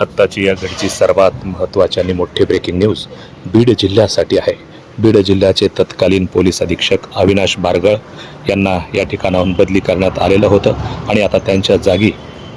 आत्ताची या घडची सर्वात महत्त्वाची आणि मोठी ब्रेकिंग न्यूज बीड जिल्ह्यासाठी आहे. बीड जिल्ह्याचे तत्कालीन पोलीस अधीक्षक अविनाश बारगळ यांना या ठिकाणाहून बदली करण्यात आलेलं होतं आणि आता त्यांच्या जागी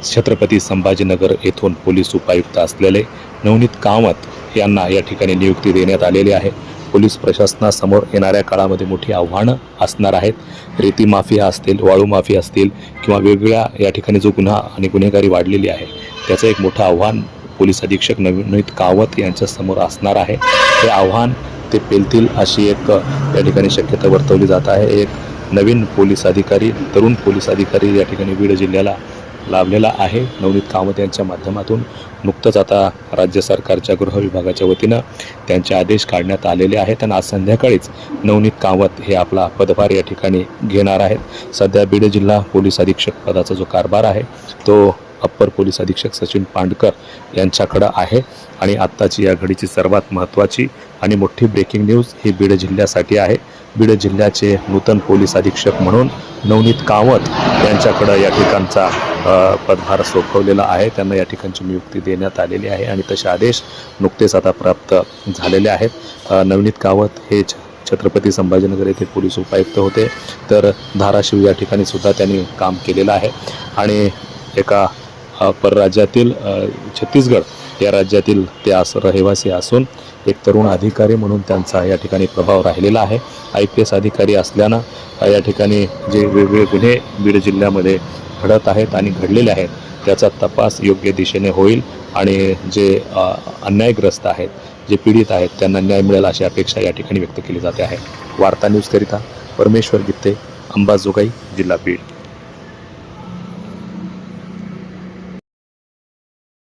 छत्रपती संभाजीनगर येथून पोलीस उपायुक्त असलेले नवनीत कामत यांना या ठिकाणी नियुक्ती देण्यात आलेली आहे. पोलीस प्रशासनासमोर येणाऱ्या काळामध्ये मोठी आव्हानं असणार आहेत. रेती माफिया असतील वाळू माफिया असतील किंवा वेगवेगळ्या या ठिकाणी जो गुन्हा आणि गुन्हेगारी वाढलेली आहे त्याचं एक मोठं आव्हान पोलीस अधीक्षक नवनीत कावत यांच्यासमोर असणार आहे. हे आव्हान ते पेलतील अशी एक या ठिकाणी शक्यता वर्तवली जात आहे. एक नवीन पोलीस अधिकारी तरुण पोलीस अधिकारी या ठिकाणी बीड जिल्ह्याला लाभलेला आहे. नवनीत कामत यांच्या माध्यमातून नुकतंच आता राज्य सरकारच्या गृह विभागाच्या वतीनं त्यांचे आदेश काढण्यात आलेले आहेत आणि आज संध्याकाळीच नवनीत कामत हे आपला पदभार या ठिकाणी घेणार आहेत. सध्या बीड जिल्हा पोलीस अधीक्षक पदाचा जो कारभार आहे तो अप्पर पोलीस अधीक्षक सचिन पांडकर यांच्याकडं आहे. आणि आत्ताची या घडीची सर्वात महत्त्वाची आणि मोठी ब्रेकिंग न्यूज ही बीड जिल्ह्यासाठी आहे. बीड जिल्ह्याचे नूतन पोलीस अधीक्षक म्हणून नवनीत कामत यांच्याकडं या ठिकाणचा पदभार सोपवलेला आहे. त्यांना या ठिकाणची नियुक्ती देण्यात आलेली आहे आणि तसे आदेश नुकतेच आता प्राप्त झालेले आहेत. नवनीत कावत हे छ- छत्रपती संभाजीनगर येथे पोलीस उपायुक्त होते. तर धाराशिव या ठिकाणी सुद्धा त्यांनी काम केलेलं आहे. आणि एका परराज्यातील छत्तीसगड या राज्यातील ते अस रहिवासी असून एक तरुण अधिकारी म्हणून त्यांचा या ठिकाणी प्रभाव राहिलेला आहे. आय पी एस अधिकारी असल्यानं या ठिकाणी जे वेगवेगळे गुन्हे बीड जिल्ह्यामध्ये घडत आहेत आणि घडलेले आहेत त्याचा तपास योग्य दिशेने होईल आणि जे अन्यायग्रस्त आहेत जे पीडित आहेत त्यांना न्याय मिळेल अशी अपेक्षा या ठिकाणी व्यक्त केली जाते आहे. वार्ता न्यूजकरिता परमेश्वर गित्ते अंबाजोगाई जिल्हा बीड.